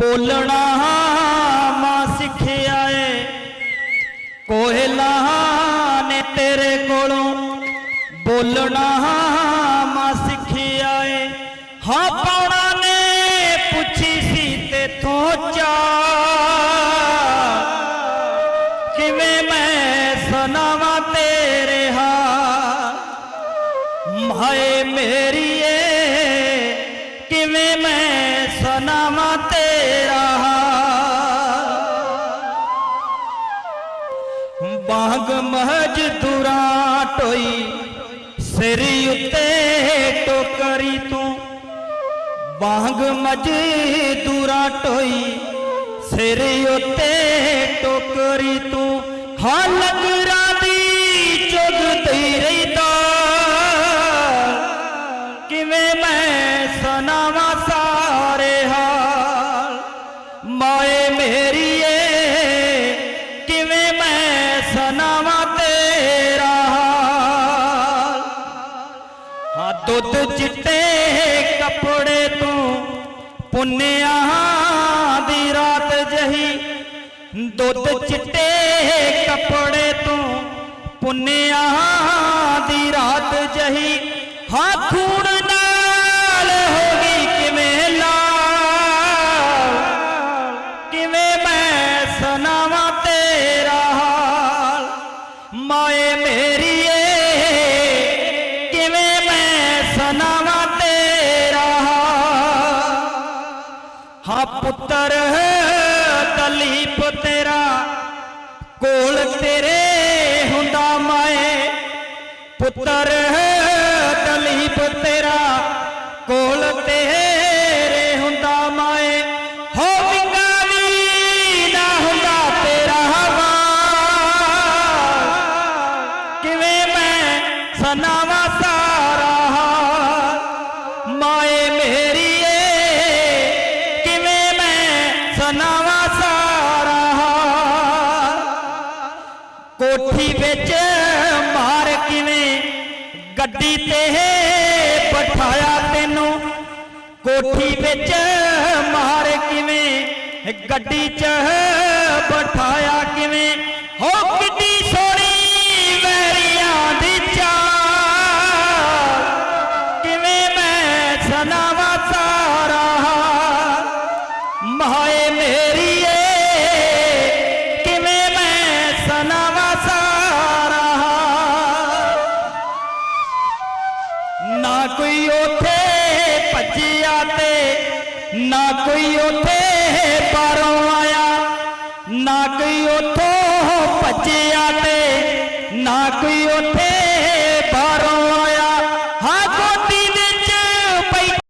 بولنا سا تیرے گوڑوں بولنا ماں سکھے آئے ہاں پاڑا نے پوچھی سی تنا ور ہاں مائے میری میں سنا ਬਾਗ ਮਹਜ ਦੁਰਾ ਟੋਈ ਸਿਰ ਉਤੇ ਟੋਕਰੀ ਤੂੰ ਬਾਗ ਮਜ ਦੁਰਾ ਟੋਈ ਸਿਰ ਉਤੇ ਟੋਕਰੀ ਤੂੰ ਹਾਲਤ ਰਾ ہاں دودھ چٹے کپڑے تو پنے آہاں دی رات جہی دودھ چٹے کپڑے تو پنے آہاں دی رات جہی ہاں کھون پتر ہے کلی پترا کول تیرے ہندا مائے ہو بنگالی نہ ہندا تیرا ہوا کیوے میں سناوا سارا مائے میری کیوے میں سناوا سارا کوٹھی بیچے ਗੱਡੀ ਤੇ ਬਿਠਾਇਆ ਤੈਨੂੰ ਕੋਠੀ ਵਿੱਚ ਮਾਰ ਕਿਵੇਂ ਗੱਡੀ 'ਚ ਬਿਠਾਇਆ ਕਿਵੇਂ کوئی اوتھے پچے آتے نہ کوئی اوتھے باروں آیا نہ کوئی اتو پچے آتے نہ کوئی اوتھے